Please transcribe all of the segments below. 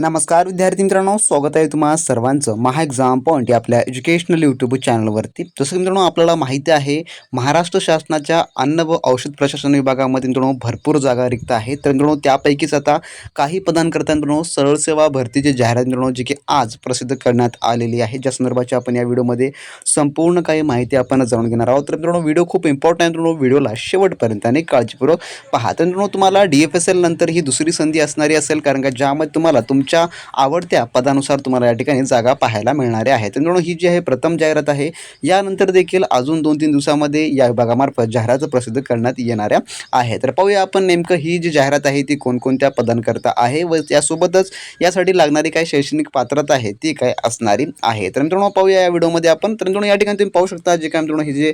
नमस्कार विद्यार्थी मित्रांनो. स्वागत आहे तुम्हाला सर्वांचं महा एक्झाम पॉईंट या आपल्या एज्युकेशनल यूट्यूब चॅनलवरती जसं की मित्रांनो आपल्याला माहिती आहे महाराष्ट्र शासनाच्या अन्न व औषध प्रशासन विभागामध्ये मित्रांनो भरपूर जागा रिक्त आहेत. तर मित्रांनो त्यापैकीच आता काही पदांकरता मित्रांनो सरळ सेवा भरतीची जाहिरात मित्रांनो जी की आज प्रसिद्ध करण्यात आलेली आहे. ज्या संदर्भाची आपण या व्हिडिओमध्ये संपूर्ण काही माहिती आपण जाणून घेणार आहोत. तर मित्रांनो व्हिडिओ खूप इम्पॉर्टंट आहे मित्रांनो व्हिडिओला शेवटपर्यंत आणि काळजीपूर्वक पहा. तर मित्रांनो तुम्हाला डी एफ एस एल नंतर ही दुसरी संधी असणारी असेल कारण का ज्यामध्ये तुम्हाला तुम तुमच्या आवडत्या पदानुसार तुम्हाला या ठिकाणी जागा पाहायला मिळणाऱ्या आहेत मित्रांनो ही जी आहे प्रथम जाहिरात आहे यानंतर देखील अजून दोन तीन दिवसामध्ये या विभागामार्फत जाहिरात प्रसिद्ध करण्यात येणाऱ्या आहे तर पाहूया आपण नेमकं ही जी जाहिरात आहे ती कोणकोणत्या पदांकरता आहे व त्यासोबतच यासाठी लागणारी काय शैक्षणिक पात्रता आहे ती काय असणारी आहे. तर मित्रांनो पाहूया या व्हिडिओमध्ये आपण. तर मित्रांनो या ठिकाणी तुम्ही पाहू शकता जे काय मित्रांनो ही जे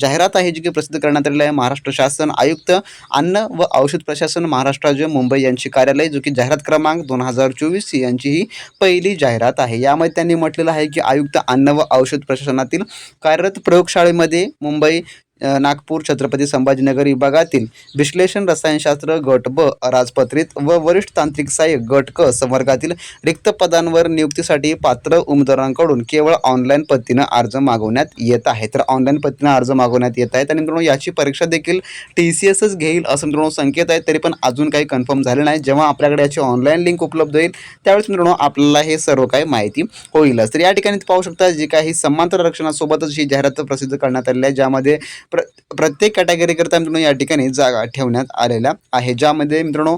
जाहिरात आहे जी की प्रसिद्ध करण्यात आलेली आहे महाराष्ट्र शासन आयुक्त अन्न व औषध प्रशासन महाराष्ट्र राज्य मुंबई यांची कार्यालय जो की जाहिरात क्रमांक दोन हजार चोवीस यांची ही पहिली जाहिरात आहे. यामध्ये त्यांनी म्हटलेलं आहे की आयुक्त अन्न व औषध प्रशासनातील कार्यरत प्रयोगशाळेमध्ये मुंबई नागपूर छत्रपती संभाजीनगर विभागातील विश्लेषण रसायनशास्त्र गट ब राजपत्रित व वरिष्ठ तांत्रिक सहाय्यक गट क संवर्गातील रिक्त पदांवर नियुक्तीसाठी पात्र उमेदवारांकडून केवळ ऑनलाईन पद्धतीनं अर्ज मागवण्यात येत आहे. तर ऑनलाईन पद्धतीनं अर्ज मागवण्यात येत आहेत आणि मित्रांनो याची परीक्षा देखील टी सी एसच घेईल असं मित्रांनो संकेत आहे. तरी पण अजून काही कन्फर्म झाले नाही. जेव्हा आपल्याकडे याची ऑनलाईन लिंक उपलब्ध होईल त्यावेळेस मित्रांनो आपल्याला हे सर्व काही माहिती होईलच. तर या ठिकाणी पाहू शकता जी काही समांतर आरक्षणासोबतच ही जाहिरात प्रसिद्ध करण्यात आलेली आहे ज्यामध्ये प्र प्रत्येक कॅटेगरीकरता मित्रांनो या ठिकाणी जागा ठेवण्यात आलेल्या आहे. ज्यामध्ये मित्रांनो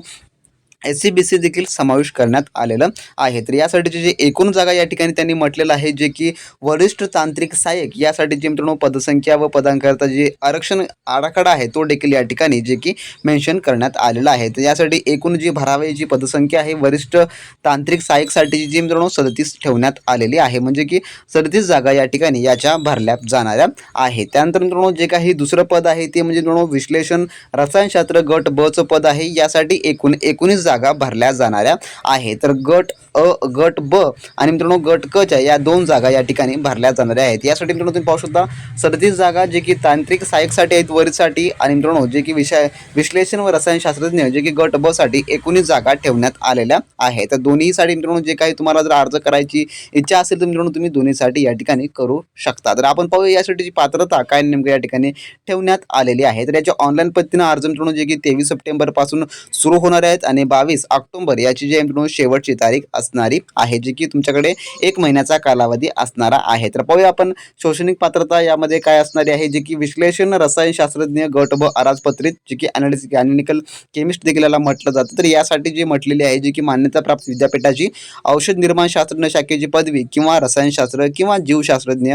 एस सी बी सी देखील समावेश करण्यात आलेलं आहे. तर यासाठीची जी एकूण जागा या ठिकाणी त्यांनी म्हटलेलं आहे जे की वरिष्ठ तांत्रिक सहाय्यक यासाठीची मित्रांनो पदसंख्या व पदांकरता जे आरक्षण आराखडा आहे तो देखील या ठिकाणी जे की मेन्शन करण्यात आलेला आहे. तर यासाठी एकूण जी भरावे जी पदसंख्या आहे वरिष्ठ तांत्रिक सहाय्यकसाठीची जी मित्रांनो सदतीस ठेवण्यात आलेली आहे. म्हणजे की सदतीस जागा या ठिकाणी याच्या भरल्या जाणाऱ्या आहेत. त्यानंतर मित्रांनो जे काही दुसरं पद आहे ते म्हणजे मित्रांनो विश्लेषण रसायनशास्त्र गट बचं पद आहे. यासाठी एकूण एकोणीस जागा भरल्या जाणाऱ्या आहे. तर गट अ गट ब आणि मित्रांनो गट क च्या या दोन जागा या ठिकाणी भरल्या जाणाऱ्या आहेत. यासाठी मित्रांनो तुम्ही पाहू शकता सदतीस जागा जे की तांत्रिक सहाय्यकसाठी आहेत वरीसाठी आणि मित्रांनो जे की विषय विश्लेषण व रसायनशास्त्रज्ञ जे की गट ब साठी एकोणीस जागा ठेवण्यात आलेल्या आहेत. तर दोन्हीसाठी मित्रांनो जे काही तुम्हाला जर अर्ज करायची इच्छा असेल तर मित्रांनो तुम्ही दोन्हीसाठी या ठिकाणी करू शकता. तर आपण पाहूया यासाठीची पात्रता काय नेमकं या ठिकाणी ठेवण्यात आलेली आहे. तर याच्या ऑनलाईन पद्धतीनं अर्ज मित्रांनो जे की तेवीस सप्टेंबरपासून सुरू होणार आहेत आणि बावीस ऑक्टोबर याची जी आहे मित्रांनो शेवटची तारीख असणारी आहे जी की तुमच्याकडे एक महिन्याचा कालावधी असणारा आहे. तर पाहूया आपण शैक्षणिक पात्रता यामध्ये काय असणारी आहे जे की विश्लेषण रसायनशास्त्रज्ञ गट व अराजपत्रित जे की अनालिटिक अॅनालिटिकल केमिस्ट देखील याला म्हटलं जातं. तर यासाठी जी म्हटलेली आहे जी की मान्यताप्राप्त विद्यापीठाची औषध निर्माण शास्त्रज्ञ शाखेची पदवी किंवा रसायनशास्त्र किंवा जीवशास्त्रज्ञ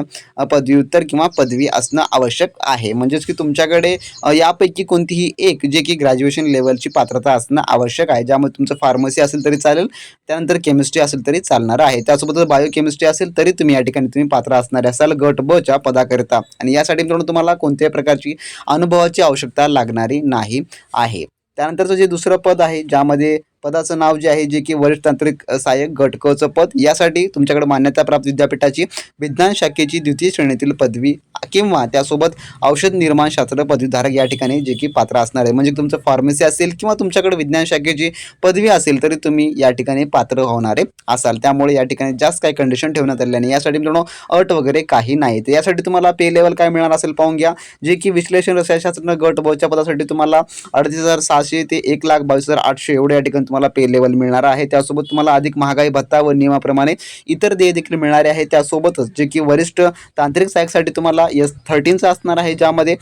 पदव्युत्तर किंवा पदवी असणं आवश्यक आहे. म्हणजेच की तुमच्याकडे यापैकी कोणतीही एक जे की ग्रॅज्युएशन लेवलची पात्रता असणं आवश्यक आहे ज्यामध्ये तुमचं फार्मसी असेल तरी चालेल त्यानंतर केमिस्ट्री असेल तरी चालणार आहे. त्यासोबतच बायोकेमिस्ट्री असेल तरी तुम्ही या ठिकाणी तुम्ही पात्र असणारे असाल गट ब च्या पदाकरिता. आणि यासाठी मित्रांनो तुम्हाला कोणत्याही प्रकारची अनुभवाची आवश्यकता लागणारी नाही आहे. त्यानंतरचं जे दुसरं पद आहे ज्यामध्ये पदाचं नाव जे आहे जे की वरिष्ठ तांत्रिक सहाय्यक गट पद यासाठी तुमच्याकडे मान्यताप्राप्त विद्यापीठाची विज्ञान शाखेची द्वितीय श्रेणीतील पदवी किंवा त्यासोबत औषध निर्माण शास्त्र पदवीधारक या ठिकाणी जे की पात्र असणार आहे. म्हणजे तुमचं फार्मसी असेल किंवा तुमच्याकडे विज्ञान शाखेची पदवी असेल तरी तुम्ही या ठिकाणी पात्र होणारे असाल. त्यामुळे या ठिकाणी जास्त काही कंडिशन ठेवण्यात आलेली नाही. यासाठी मित्रांनो अट वगैरे काही नाही. तर यासाठी तुम्हाला पे लेवल काय मिळणार असेल पाहून घ्या. जे की विश्लेषण रसायनशास्त्र गट बच्या पदासाठी तुम्हाला अडतीस हजार सहाशे ते एक लाख बावीस हजार आठशे एवढे या ठिकाणी तुम्हाला पे लेवल मिळणार आहे. त्यासोबत तुम्हाला अधिक महागाई भत्ता व नियमाप्रमाणे इतर देय देखील मिळणारे आहे. त्यासोबतच जे की वरिष्ठ तांत्रिक सहाय्यकसाठी तुम्हाला एस थर्टीनचा असणार आहे ज्यामध्ये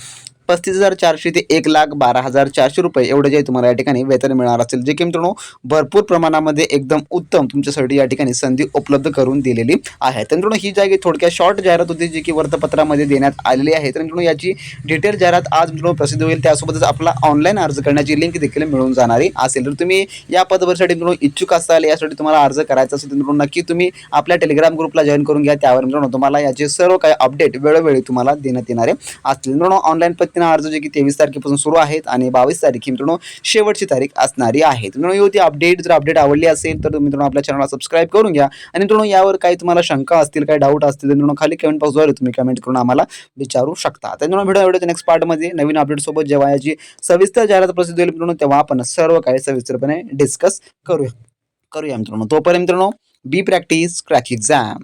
पस्तीस हजार चारशे ते एक लाख बारा हजार चारशे रुपये एवढे जे तुम्हाला या ठिकाणी वेतन मिळणार असेल. जे की मित्रांनो भरपूर प्रमाणामध्ये एकदम उत्तम तुमच्यासाठी या ठिकाणी संधी उपलब्ध करून दिलेली आहे. तर मित्रांनो ही जागी थोडक्यात शॉर्ट जाहिरात होती जी की वर्तपत्रामध्ये देण्यात आलेली आहे. तर मित्रांनो याची डिटेल जाहिरात आज मित्रांनो प्रसिद्ध होईल. त्यासोबतच आपला ऑनलाईन अर्ज करण्याची लिंक देखील मिळून जाणारी असेल. तर तुम्ही या पदभरसाठी मित्रांनो इच्छुक असाल यासाठी तुम्हाला अर्ज करायचा असेल तर मित्रांनो नक्की तुम्ही आपल्या टेलिग्राम ग्रुपला जॉईन करून घ्या. त्यावर मित्रांनो तुम्हाला याचे सर्व काही अपडेट वेळोवेळी तुम्हाला देण्यात येणारे असतील मित्रांनो ऑनलाईन पद्धतीने अर्ज जे की तेवीस तारखेपासून सुरू आहेत आणि बावीस तारीख ही मित्रांनो शेवटची तारीख असणारी आहे. मित्रांनो ही होती अपडेट जर अपडेट आवडली असेल तर मित्रांनो आपल्या चॅनलला सबस्क्राईब करून घ्या. आणि मित्रांनो यावर काही तुम्हाला शंका असतील काही डाऊट असतील तर मित्रांनो खाली कमेंट बॉक्सद्वारे तुम्ही कमेंट करून आम्हाला विचारू शकता. तर मित्रांनो व्हिडिओ व्हिडिओच्या नेक्स्ट पार्टमध्ये नवीन अपडेटसोबत जेव्हा याची सविस्तर जाहिरात प्रसिद्ध होईल मित्रांनो तेव्हा आपण सर्व काही सविस्तरपणे डिस्कस करूया. करूया मित्रांनो. तोपर्यंत मित्रांनो बी प्रॅक्टिस क्रॅक एक्झाम